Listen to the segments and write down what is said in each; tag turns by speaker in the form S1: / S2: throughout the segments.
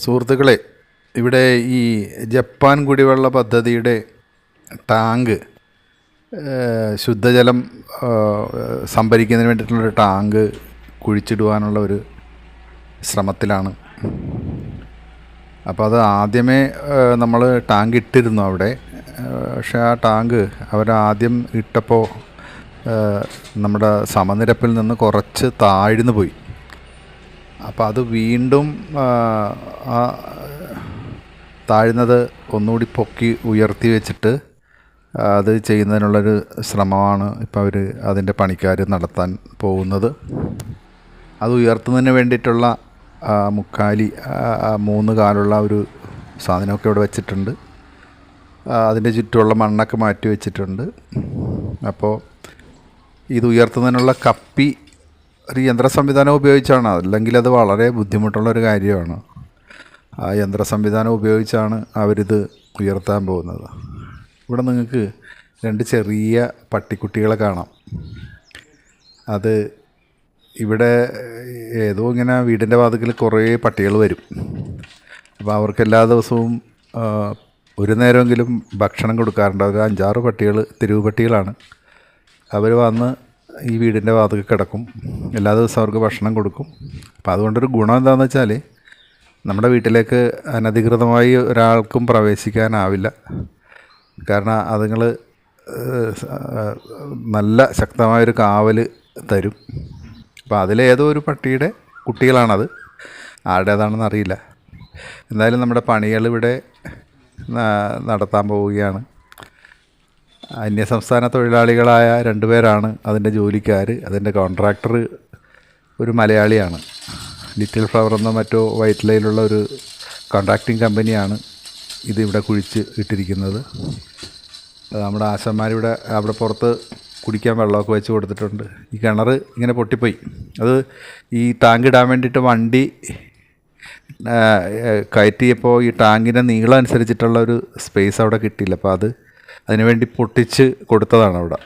S1: സുഹൃത്തുക്കളെ ഇവിടെ ഈ ജപ്പാൻ കുടിവെള്ള പദ്ധതിയുടെ ടാങ്ക് ശുദ്ധജലം സംഭരിക്കുന്നതിന് വേണ്ടിയിട്ടുള്ളൊരു ടാങ്ക് കുഴിച്ചിടുവാനുള്ള ഒരു ശ്രമത്തിലാണ്. അപ്പോൾ അത് ആദ്യമേ നമ്മൾ ടാങ്ക് ഇട്ടിരുന്നു അവിടെ. പക്ഷേ ആ ടാങ്ക് അവരാദ്യം ഇട്ടപ്പോൾ നമ്മുടെ സമനിരപ്പിൽ നിന്ന് കുറച്ച് താഴ്ന്നു പോയി. അപ്പോൾ അത് വീണ്ടും ആ, താഴ്ന്നത് ഒന്നുകൂടി പൊക്കി ഉയർത്തി വെച്ചിട്ട് അത് ചെയ്യുന്നതിനുള്ളൊരു ശ്രമമാണ് ഇപ്പോൾ അവർ അതിന്റെ പണിക്കാർ നടത്താൻ പോകുന്നത്. അത് ഉയർത്തുന്നതിന് വേണ്ടിയിട്ടുള്ള മുക്കാലി മൂന്ന് കാലുള്ള ഒരു സാധനമൊക്കെ ഇവിടെ വെച്ചിട്ടുണ്ട്. അതിന്റെ ചുറ്റുമുള്ള മണ്ണൊക്കെ മാറ്റി വെച്ചിട്ടുണ്ട്. അപ്പോൾ ഇത് ഉയർത്തുന്നതിനുള്ള കപ്പി ഒരു യന്ത്ര സംവിധാനം ഉപയോഗിച്ചാണ്. അല്ലെങ്കിൽ അത് വളരെ ബുദ്ധിമുട്ടുള്ള ഒരു കാര്യമാണ്. ആ യന്ത്ര സംവിധാനം ഉപയോഗിച്ചാണ് അവരിത് ഉയർത്താൻ പോകുന്നത്. ഇവിടെ നിങ്ങൾക്ക് രണ്ട് ചെറിയ പട്ടിക്കുട്ടികളെ കാണാം. അത് ഇവിടെ ഏതോ ഇങ്ങനെ വീടിന്റെ വാതിക്കൽ കുറേ പട്ടികൾ വരും. അപ്പോൾ അവർക്ക് എല്ലാ ദിവസവും ഒരു നേരമെങ്കിലും ഭക്ഷണം കൊടുക്കാറുണ്ട്. അവർ അഞ്ചാറ് പട്ടികൾ തെരുവ് പട്ടികളാണ്. അവർ വന്ന് ഈ വീടിന്റെ വാതിൽ കിടക്കും. എല്ലാ ദിവസവും അവർക്ക് ഭക്ഷണം കൊടുക്കും. അപ്പോൾ അതുകൊണ്ടൊരു ഗുണം എന്താണെന്ന് വെച്ചാൽ നമ്മുടെ വീട്ടിലേക്ക് അനധികൃതമായി ഒരാൾക്കും പ്രവേശിക്കാനാവില്ല. കാരണം അതുങ്ങൾ നല്ല ശക്തമായൊരു കാവൽ തരും. അപ്പോൾ അതിലേതോ ഒരു പട്ടിയുടെ കുട്ടികളാണത്. ആരുടേതാണെന്ന് അറിയില്ല. എന്തായാലും നമ്മുടെ പണികൾ ഇവിടെ നടത്താൻ പോവുകയാണ്. അന്യസംസ്ഥാന തൊഴിലാളികളായ രണ്ടുപേരാണ് അതിന്റെ ജോലിക്കാർ. അതിന്റെ കോൺട്രാക്ടർ ഒരു മലയാളിയാണ്. ലിറ്റിൽ ഫ്ലവർ എന്ന മറ്റോ വൈറ്റ് ലൈനിലുള്ള ഒരു കോൺട്രാക്റ്റിംഗ് കമ്പനിയാണ് ഇതിവിടെ കുഴിച്ച് ഇട്ടിരിക്കുന്നത്. നമ്മുടെ ആശന്മാരിവിടെ അവിടെ പുറത്ത് കുടിക്കാൻ വെള്ളമൊക്കെ വെച്ച് കൊടുത്തിട്ടുണ്ട്. ഈ കിണർ ഇങ്ങനെ പൊട്ടിപ്പോയി. അത് ഈ ടാങ്ക് ഇടാൻ വേണ്ടിയിട്ട് വണ്ടി കയറ്റിയപ്പോൾ ഈ ടാങ്കിന്റെ നീളം അനുസരിച്ചിട്ടുള്ള ഒരു സ്പേസ് അവിടെ കിട്ടിയില്ല. അപ്പോൾ അത് അതിനുവേണ്ടി പൊട്ടിച്ച് കൊടുത്തതാണ് അവിടെ.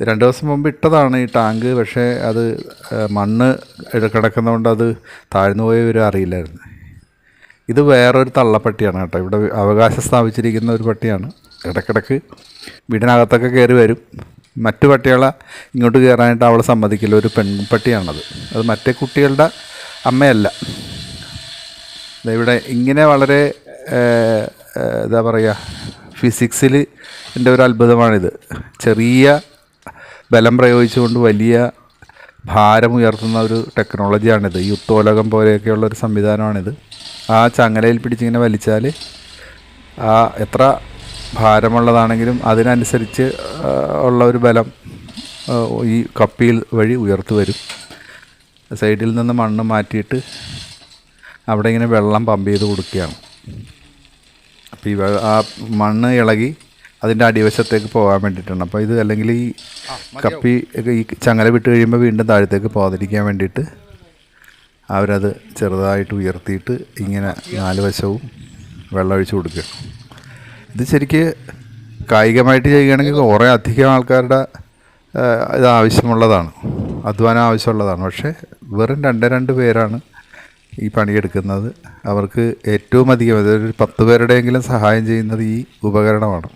S1: രണ്ട് ദിവസം മുമ്പ് ഇട്ടതാണ് ഈ ടാങ്ക് പക്ഷേ അത് മണ്ണ് കിടക്കുന്നതുകൊണ്ട് അത് താഴ്ന്നു പോയവരും അറിയില്ലായിരുന്നു. ഇത് വേറൊരു തള്ളപ്പട്ടിയാണ് കേട്ടോ. ഇവിടെ അവകാശം സ്ഥാപിച്ചിരിക്കുന്ന ഒരു പട്ടിയാണ്. ഇടയ്ക്കിടയ്ക്ക് വീടിനകത്തൊക്കെ കയറി വരും. മറ്റു പട്ടികളെ ഇങ്ങോട്ട് കയറാനായിട്ട് അവളെ സമ്മതിക്കില്ല. ഒരു പെൺപട്ടിയാണത് അത് മറ്റേ കുട്ടികളുടെ അമ്മയല്ല. ഇവിടെ ഇങ്ങനെ വളരെ എന്താ പറയുക ഫിസിക്സിൽ എന്റെ ഒരു അത്ഭുതമാണിത്. ചെറിയ ബലം പ്രയോഗിച്ചുകൊണ്ട് വലിയ ഭാരം ഉയർത്തുന്ന ഒരു ടെക്നോളജിയാണിത്. ഈ ഉത്തോലകം പോലെയൊക്കെയുള്ള ഒരു സംവിധാനമാണിത്. ആ ചങ്ങലയിൽ പിടിച്ചിങ്ങനെ വലിച്ചാൽ ആ എത്ര ഭാരമുള്ളതാണെങ്കിലും അതിനനുസരിച്ച് ഉള്ള ഒരു ബലം ഈ കപ്പിയിൽ വഴി ഉയർത്തു വരും. സൈഡിൽ നിന്ന് മണ്ണ് മാറ്റിയിട്ട് അവിടെ ഇങ്ങനെ വെള്ളം പമ്പ് ചെയ്ത് കൊടുക്കുകയാണ്. ഈ ആ മണ്ണ് ഇളകി അതിന്റെ അടിവശത്തേക്ക് പോകാൻ വേണ്ടിയിട്ടാണ്. അപ്പോൾ ഇത് അല്ലെങ്കിൽ ഈ കപ്പി ഒക്കെ ഈ ചങ്ങല വിട്ട് കഴിയുമ്പോൾ വീണ്ടും താഴത്തേക്ക് പോകാതിരിക്കാൻ വേണ്ടിയിട്ട് അവരത് ചെറുതായിട്ട് ഉയർത്തിയിട്ട് ഇങ്ങനെ നാല് വശവും വെള്ളമൊഴിച്ച് കൊടുക്കുക. ഇത് ശരിക്ക് കായികമായിട്ട് ചെയ്യുകയാണെങ്കിൽ കുറേ അധികം ആൾക്കാരുടെ ഇത് ആവശ്യമുള്ളതാണ്. അധ്വാനം ആവശ്യമുള്ളതാണ്. പക്ഷേ വെറും രണ്ട് രണ്ട് പേരാണ് ഈ പണിയെടുക്കുന്നത്. അവർക്ക് ഏറ്റവും അധികം അതൊരു പത്ത് പേരുടെയെങ്കിലും സഹായം ചെയ്യുന്നത് ഈ ഉപകരണമാണ്.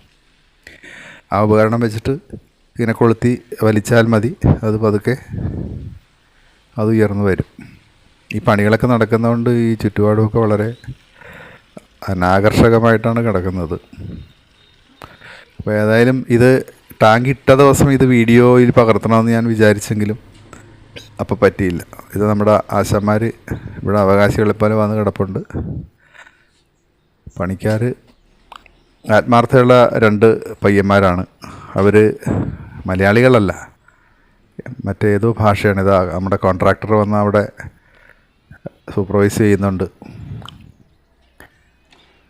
S1: ആ ഉപകരണം വെച്ചിട്ട് ഇങ്ങനെ കൊളുത്തി വലിച്ചാൽ മതി. അത് പതുക്കെ അത് ഉയർന്നു വരും. ഈ പണികളൊക്കെ നടക്കുന്നതുകൊണ്ട് ഈ ചുറ്റുപാടുമൊക്കെ വളരെ അനാകർഷകമായിട്ടാണ് കിടക്കുന്നത്. അപ്പോൾ ഏതായാലും ഇത് ടാങ്ക് ഇട്ട ദിവസം ഇത് വീഡിയോയിൽ പകർത്തണമെന്ന് ഞാൻ വിചാരിച്ചെങ്കിലും അപ്പോൾ പറ്റിയില്ല. ഇത് നമ്മുടെ ആശാന്മാർ ഇവിടെ അവകാശികളിപ്പോലെ പോലെ വന്ന് കിടപ്പുണ്ട്. പണിക്കാർ ആത്മാർത്ഥമുള്ള രണ്ട് പയ്യന്മാരാണ്. അവർ മലയാളികളല്ല. മറ്റേതോ ഭാഷയാണ് ഇത്. നമ്മുടെ കോൺട്രാക്ടർ വന്ന് അവിടെ സൂപ്പർവൈസ് ചെയ്യുന്നുണ്ട്.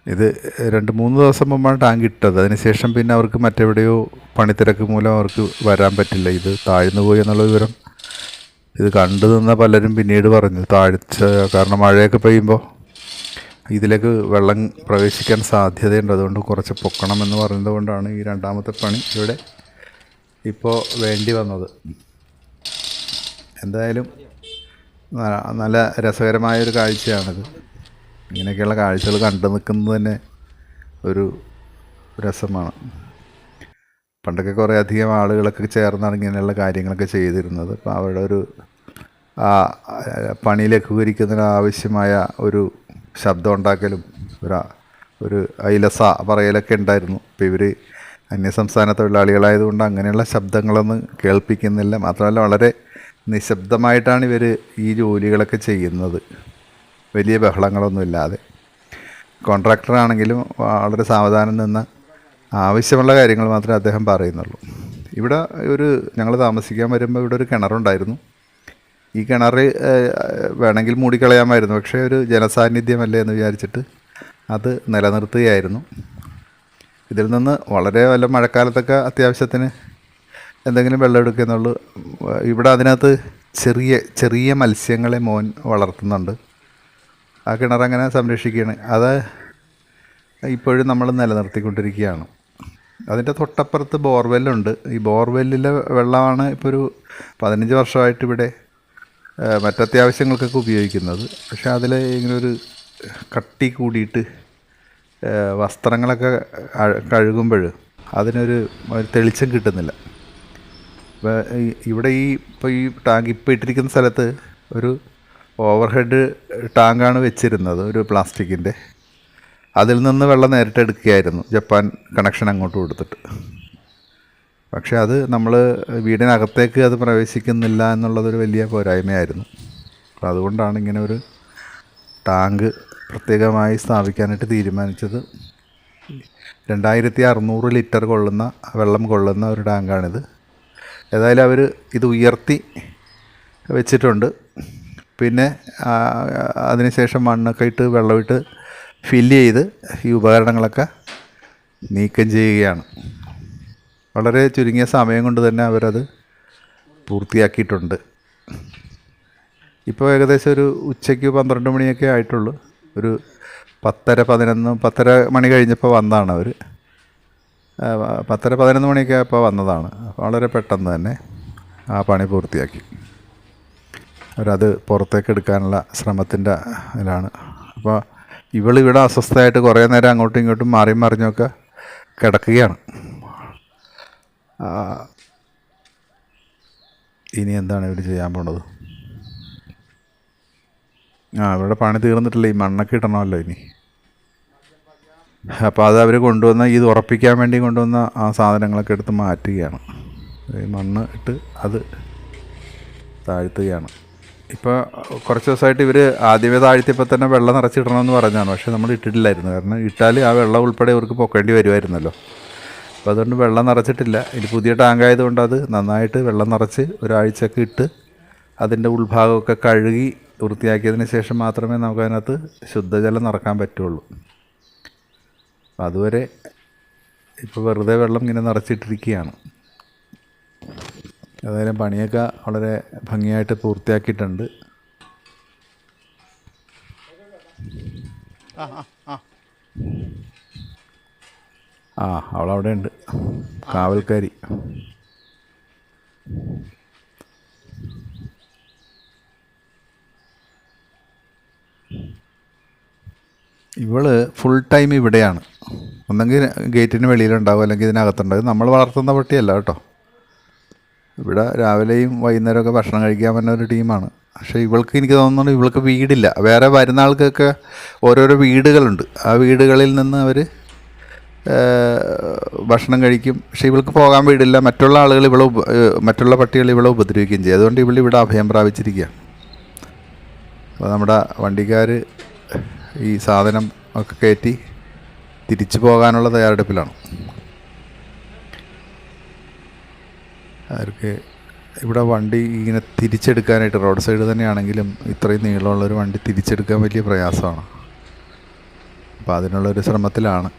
S1: ഇത് രണ്ട് മൂന്ന് ദിവസം മുമ്പാണ് ടാങ്ക് ഇട്ടത്. അതിനുശേഷം പിന്നെ അവർക്ക് മറ്റെവിടെയോ പണിത്തിരക്ക് മൂലം അവർക്ക് വരാൻ പറ്റില്ല. ഇത് താഴ്ന്നു പോയി എന്നുള്ള വിവരം ഇത് കണ്ടു നിന്ന പലരും പിന്നീട് പറഞ്ഞു താഴ്ച കാരണം മഴയൊക്കെ പെയ്യുമ്പോൾ ഇതിലേക്ക് വെള്ളം പ്രവേശിക്കാൻ സാധ്യതയുണ്ട്. അതുകൊണ്ട് കുറച്ച് പൊക്കണമെന്ന് പറയുന്നത് കൊണ്ടാണ് ഈ രണ്ടാമത്തെ പണി ഇവിടെ ഇപ്പോൾ വേണ്ടി വന്നത്. എന്തായാലും നല്ല രസകരമായൊരു കാഴ്ചയാണിത്. ഇങ്ങനെയൊക്കെയുള്ള കാഴ്ചകൾ കണ്ടു നിൽക്കുന്നത് തന്നെ ഒരു രസമാണ്. പണ്ടൊക്കെ കുറേ അധികം ആളുകളൊക്കെ ചേർന്നാണ് ഇങ്ങനെയുള്ള കാര്യങ്ങളൊക്കെ ചെയ്തിരുന്നത്. അപ്പോൾ അവരുടെ ഒരു ആ പണി ലഘൂകരിക്കുന്നതിന് ആവശ്യമായ ഒരു ശബ്ദം ഉണ്ടാക്കലും ഒരു ഒരു ഐലസ പറയലൊക്കെ ഉണ്ടായിരുന്നു. ഇപ്പോൾ ഇവർ അന്യസംസ്ഥാന തൊഴിലാളികളായതുകൊണ്ട് അങ്ങനെയുള്ള ശബ്ദങ്ങളൊന്നും കേൾപ്പിക്കുന്നില്ല. മാത്രമല്ല വളരെ നിശബ്ദമായിട്ടാണ് ഇവർ ഈ ജോലികളൊക്കെ ചെയ്യുന്നത്. വലിയ ബഹളങ്ങളൊന്നുമില്ലാതെ. കോൺട്രാക്ടറാണെങ്കിലും വളരെ സാവധാനം നിന്ന് ആവശ്യമുള്ള കാര്യങ്ങൾ മാത്രമേ അദ്ദേഹം പറയുന്നുള്ളൂ. ഇവിടെ ഒരു ഞങ്ങൾ താമസിക്കാൻ വരുമ്പോൾ ഇവിടെ ഒരു കിണറുണ്ടായിരുന്നു. ഈ കിണർ വേണമെങ്കിൽ മൂടിക്കളയാമായിരുന്നു. പക്ഷേ ഒരു ജനസാന്നിധ്യമല്ലേ എന്ന് വിചാരിച്ചിട്ട് അത് നിലനിർത്തുകയായിരുന്നു. ഇതിൽ നിന്ന് വളരെ വല്ല മഴക്കാലത്തൊക്കെ അത്യാവശ്യത്തിന് എന്തെങ്കിലും വെള്ളം എടുക്കുന്നുള്ളൂ ഇവിടെ അതിനകത്ത് ചെറിയ ചെറിയ മത്സ്യങ്ങളെ മോൻ വളർത്തുന്നുണ്ട്. ആ കിണറങ്ങനെ സംരക്ഷിക്കുകയാണ്. അത് ഇപ്പോഴും നമ്മൾ നിലനിർത്തിക്കൊണ്ടിരിക്കുകയാണ്. അതിന്റെ തൊട്ടപ്പുറത്ത് ബോർവെല്ലുണ്ട്. ഈ ബോർവെല്ലിലെ വെള്ളമാണ് ഇപ്പോൾ ഒരു പതിനഞ്ച് വർഷമായിട്ട് ഇവിടെ മറ്റത്യാവശ്യങ്ങൾക്കൊക്കെ ഉപയോഗിക്കുന്നത്. പക്ഷേ അതിൽ ഇങ്ങനെ ഒരു കട്ടി കൂടിയിട്ട് വസ്ത്രങ്ങളൊക്കെ കഴുകുമ്പോൾ അതിനൊരു തെളിച്ചം കിട്ടുന്നില്ല. ഇപ്പോൾ ഇവിടെ ഈ ഇപ്പോൾ ഈ ടാങ്ക് ഇപ്പോൾ ഇട്ടിരിക്കുന്ന സ്ഥലത്ത് ഒരു ഓവർഹെഡ് ടാങ്കാണ് വെച്ചിരുന്നത് ഒരു പ്ലാസ്റ്റിക്കിന്റെ അതിൽ നിന്ന് വെള്ളം നേരിട്ട് എടുക്കുകയായിരുന്നു. ജപ്പാൻ കണക്ഷൻ അങ്ങോട്ട് കൊടുത്തിട്ട്. പക്ഷേ അത് നമ്മൾ വീടിനകത്തേക്ക് അത് പ്രവേശിക്കുന്നില്ല എന്നുള്ളതൊരു വലിയ പോരായ്മയായിരുന്നു. അപ്പോൾ അതുകൊണ്ടാണ് ഇങ്ങനെ ഒരു ടാങ്ക് പ്രത്യേകമായി സ്ഥാപിക്കാനായിട്ട് തീരുമാനിച്ചത്. രണ്ടായിരത്തി അറുന്നൂറ് ലിറ്റർ കൊള്ളുന്ന വെള്ളം കൊള്ളുന്ന ഒരു ടാങ്കാണിത്. ഏതായാലും അവർ ഇത് ഉയർത്തി വെച്ചിട്ടുണ്ട്. പിന്നെ അതിനുശേഷം മണ്ണൊക്കെ ഇട്ട് വെള്ളമിട്ട് ഫില്ല് ചെയ്ത് ഈ ഉപകരണങ്ങളൊക്കെ നീക്കം ചെയ്യുകയാണ്. വളരെ ചുരുങ്ങിയ സമയം കൊണ്ട് തന്നെ അവരത് പൂർത്തിയാക്കിയിട്ടുണ്ട്. ഇപ്പോൾ ഏകദേശം ഒരു ഉച്ചയ്ക്ക് പന്ത്രണ്ട് മണിയൊക്കെ ആയിട്ടുള്ളൂ. ഒരു പത്തര പതിനൊന്ന് പത്തര മണി കഴിഞ്ഞപ്പോൾ വന്നതാണ് അവർ പത്തര പതിനൊന്ന് മണിയൊക്കെ ആയപ്പോൾ വന്നതാണ്. വളരെ പെട്ടെന്ന് തന്നെ ആ പണി പൂർത്തിയാക്കി. അവരത് പുറത്തേക്ക് എടുക്കാനുള്ള ശ്രമത്തിന്റെ ഇതിലാണ് അപ്പോൾ ഇവളിവിടെ അസ്വസ്ഥയായിട്ട് കുറേ നേരം അങ്ങോട്ടും ഇങ്ങോട്ടും മാറി മറിഞ്ഞൊക്കെ കിടക്കുകയാണ്. ഇനി എന്താണ് ഇവർ ചെയ്യാൻ പോണത്? ആ ഇവിടെ പണി തീർന്നിട്ടില്ല. ഈ മണ്ണൊക്കെ ഇടണമല്ലോ ഇനി. അപ്പോൾ അത് അവർ കൊണ്ടുവന്ന ഇത് ഉറപ്പിക്കാൻ വേണ്ടി കൊണ്ടുവന്ന ആ സാധനങ്ങളൊക്കെ എടുത്ത് മാറ്റുകയാണ്. മണ്ണ് ഇട്ട് അത് താഴ്ത്തുകയാണ്. ഇപ്പോൾ കുറച്ച് ദിവസമായിട്ട് ഇവർ ആദ്യമേ താഴ്ത്തിയപ്പോൾ തന്നെ വെള്ളം നിറച്ചിടണമെന്ന് പറഞ്ഞാണ്. പക്ഷേ നമ്മൾ ഇട്ടിട്ടില്ലായിരുന്നു. കാരണം ഇട്ടാൽ ആ വെള്ളം ഉൾപ്പെടെ ഇവർക്ക് പൊക്കേണ്ടി വരുമായിരുന്നല്ലോ. അപ്പോൾ അതുകൊണ്ട് വെള്ളം നിറച്ചിട്ടില്ല. ഇത് പുതിയ ടാങ്ക് ആയതുകൊണ്ട് അത് നന്നായിട്ട് വെള്ളം നിറച്ച് ഒരാഴ്ചയൊക്കെ ഇട്ട് അതിന്റെ ഉൾഭാഗമൊക്കെ കഴുകി വൃത്തിയാക്കിയതിന് ശേഷം മാത്രമേ നമുക്കതിനകത്ത് ശുദ്ധജലം നിറക്കാൻ പറ്റുള്ളൂ. അതുവരെ ഇപ്പോൾ വെറുതെ വെള്ളം ഇങ്ങനെ നിറച്ചിട്ടിരിക്കുകയാണ്. ഏതായാലും പണിയൊക്കെ വളരെ ഭംഗിയായിട്ട് പൂർത്തിയാക്കിയിട്ടുണ്ട്. ആ അവളവിടെ ഉണ്ട്. കാവൽക്കാരി. ഇവൾ ഫുൾ ടൈം ഇവിടെയാണ്. ഒന്നെങ്കിൽ ഗേറ്റിന് വെളിയിലുണ്ടാവും അല്ലെങ്കിൽ ഇതിനകത്തുണ്ടാവും. നമ്മൾ വളർത്തുന്ന പട്ടിയല്ല കേട്ടോ. ഇവിടെ രാവിലെയും വൈകുന്നേരമൊക്കെ ഭക്ഷണം കഴിക്കാൻ പറ്റുന്ന ഒരു ടീമാണ്. പക്ഷേ ഇവൾക്ക് എനിക്ക് തോന്നുന്നുണ്ട് ഇവൾക്ക് വീടില്ല. വേറെ വരുന്ന ആൾക്കൊക്കെ ഓരോരോ വീടുകളുണ്ട്. ആ വീടുകളിൽ നിന്ന് അവർ ഭക്ഷണം കഴിക്കും. പക്ഷേ ഇവൾക്ക് പോകാൻ വീടില്ല. മറ്റുള്ള ആളുകൾ ഇവളെ മറ്റുള്ള പട്ടികൾ ഇവളെ ഉപദ്രവിക്കുകയും ചെയ്യും. അതുകൊണ്ട് ഇവൾ ഇവിടെ അഭയം പ്രാപിച്ചിരിക്കുകയാണ്. അപ്പോൾ നമ്മുടെ വണ്ടിക്കാർ ഈ സാധനം ഒക്കെ കയറ്റി തിരിച്ചു പോകാനുള്ള തയ്യാറെടുപ്പിലാണ്. അവർക്ക് ഇവിടെ വണ്ടി ഇങ്ങനെ തിരിച്ചെടുക്കാനായിട്ട് റോഡ് സൈഡ് തന്നെയാണെങ്കിലും ഇത്രയും നീളമുള്ളൊരു വണ്ടി തിരിച്ചെടുക്കാൻ വലിയ പ്രയാസമാണ്. അപ്പോൾ അതിനുള്ളൊരു ശ്രമത്തിലാണ്.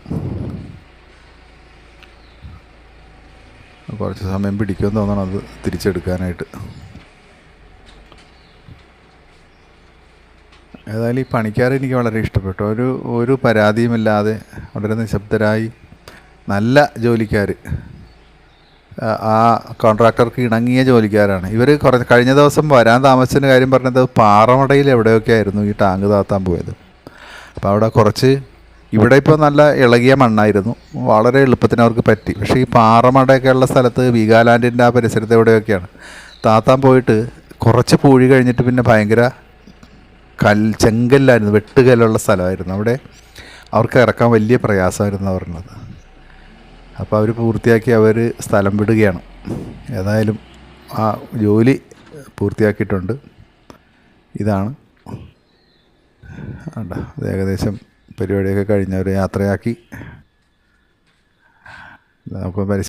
S1: കുറച്ച് സമയം പിടിക്കുമെന്ന് തോന്നണം അത് തിരിച്ചെടുക്കാനായിട്ട്. ഏതായാലും ഈ പണിക്കാരെ എനിക്ക് വളരെ ഇഷ്ടപ്പെട്ടു. ഒരു ഒരു പരാതിയുമില്ലാതെ വളരെ നിശബ്ദരായി നല്ല ജോലിക്കാർ ആ കോൺട്രാക്ടർക്ക് ഇണങ്ങിയ ജോലിക്കാരാണ്. ഇവർ കുറച്ച് കഴിഞ്ഞ ദിവസം വരാൻ താമസിച്ചതിന്റെ കാര്യം പറഞ്ഞത് പാറമടയിൽ എവിടെയൊക്കെ ആയിരുന്നു ഈ ടാങ്ക് താത്താൻ പോയത്. അപ്പോൾ അവിടെ കുറച്ച് ഇവിടെ ഇപ്പോൾ നല്ല ഇളകിയ മണ്ണായിരുന്നു. വളരെ എളുപ്പത്തിന് അവർക്ക് പറ്റി. പക്ഷേ ഈ പാറമടയൊക്കെ ഉള്ള സ്ഥലത്ത് വീഗാലാൻഡിന്റെ ആ പരിസരത്ത് എവിടെയൊക്കെയാണ്? താത്താൻ പോയിട്ട് കുറച്ച് പൂഴി കഴിഞ്ഞിട്ട് പിന്നെ ഭയങ്കര കൽ ചെങ്കല്ലായിരുന്നു വെട്ടുകല്ലുള്ള സ്ഥലമായിരുന്നു. അവിടെ അവർക്ക് ഇറക്കാൻ വലിയ പ്രയാസമായിരുന്നു പറഞ്ഞത് അപ്പോൾ അവർ പൂർത്തിയാക്കി അവർ സ്ഥലം വിടുകയാണ്. ഏതായാലും ആ ജോലി പൂർത്തിയാക്കിയിട്ടുണ്ട്. ഇതാണ്. അത് ഏകദേശം പരിപാടിയൊക്കെ കഴിഞ്ഞവർ യാത്രയാക്കി. നമുക്ക് പരിസ്ഥിതി